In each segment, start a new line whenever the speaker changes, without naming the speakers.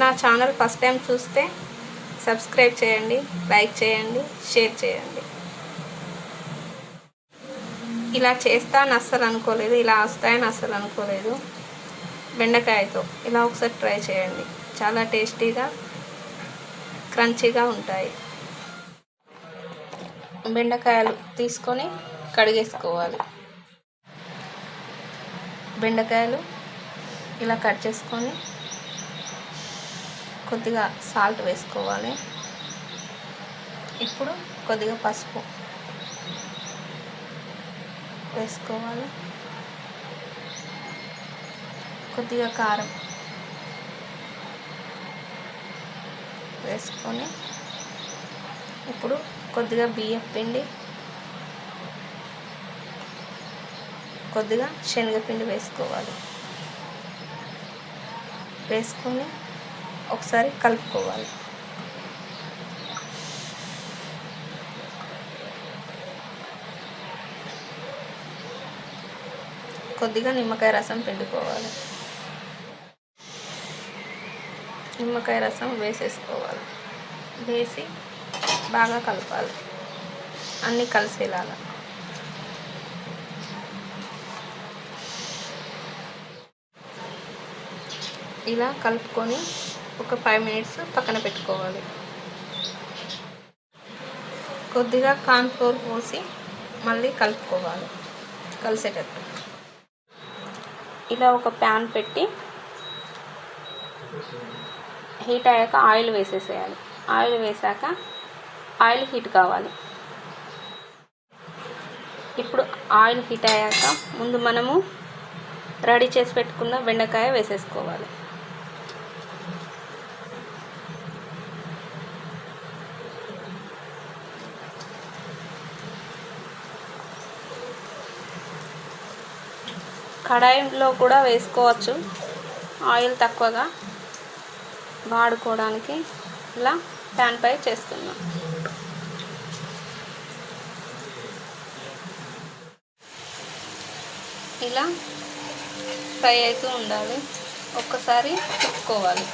నా channel first time చూస్తే subscribe చేయండి లైక్ చేయండి షేర్ చేయండి. ఇలా చేస్తాను అస్సలు అనుకోలేదు. ఇలా వస్తాయని అస్సలు అనుకోలేదు. బెండకాయతో ఇలా ఒకసారి ట్రై చేయండి. చాలా టేస్టీగా క్రంచీగా ఉంటాయి. బెండకాయలు తీసుకొని కడిగేసుకోవాలి. బెండకాయలు ఇలా కట్ చేసుకొని కొద్దిగా సాల్ట్ వేసుకోవాలి. ఇప్పుడు కొద్దిగా పసుపు వేసుకోవాలి. కొద్దిగా కారం వేసుకొని ఇప్పుడు కొద్దిగా బియ్యం పిండి కొద్దిగా శనగపిండి వేసుకోవాలి. వేసుకొని ఒకసారి కలుపుకోవాలి. కొద్దిగా నిమ్మకాయ రసం పిండుకోవాలి. నిమ్మకాయ రసం వేసేసుకోవాలి. వేసి బాగా కలపాలి. అన్నీ కలిసేలాగా. ఇలా కలుపుకొని ఒక ఫైవ్ మినిట్స్ పక్కన పెట్టుకోవాలి. కొద్దిగా కార్న్ఫ్లోర్ పోసి మళ్ళీ కలుపుకోవాలి. కలిసేటట్టు. ఇలా ఒక ప్యాన్ పెట్టి హీట్ అయ్యాక ఆయిల్ వేసేసేయాలి. ఆయిల్ వేసాక ఆయిల్ హీట్ కావాలి. ఇప్పుడు ఆయిల్ హీట్ అయ్యాక ముందు మనము రెడీ చేసి పెట్టుకున్న బెండకాయ వేసేసుకోవాలి. కడాయిలో కూడా వేసుకోవచ్చు. ఆయిల్ తక్కువగా వాడుకోవడానికి ఇలా ప్యాన్ పై చేస్తున్నాం. ఇలా ఫ్రై అవుతూ ఉండాలి. ఒక్కసారి తిప్పుకోవాలి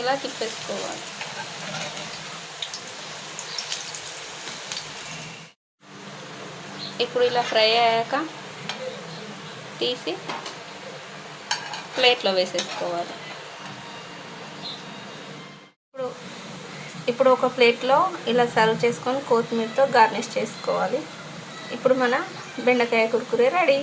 ఇలా తిప్పేసుకోవాలి. ఇప్పుడు ఇలా ఫ్రై అయ్యాక తీసి ప్లేట్లో వేసేసుకోవాలి. ఇప్పుడు ఇప్పుడు ఒక ప్లేట్లో ఇలా సర్వ్ చేసుకొని కొత్తిమీరతో గార్నిష్ చేసుకోవాలి. ఇప్పుడు మన బెండకాయ కురుకురే రెడీ.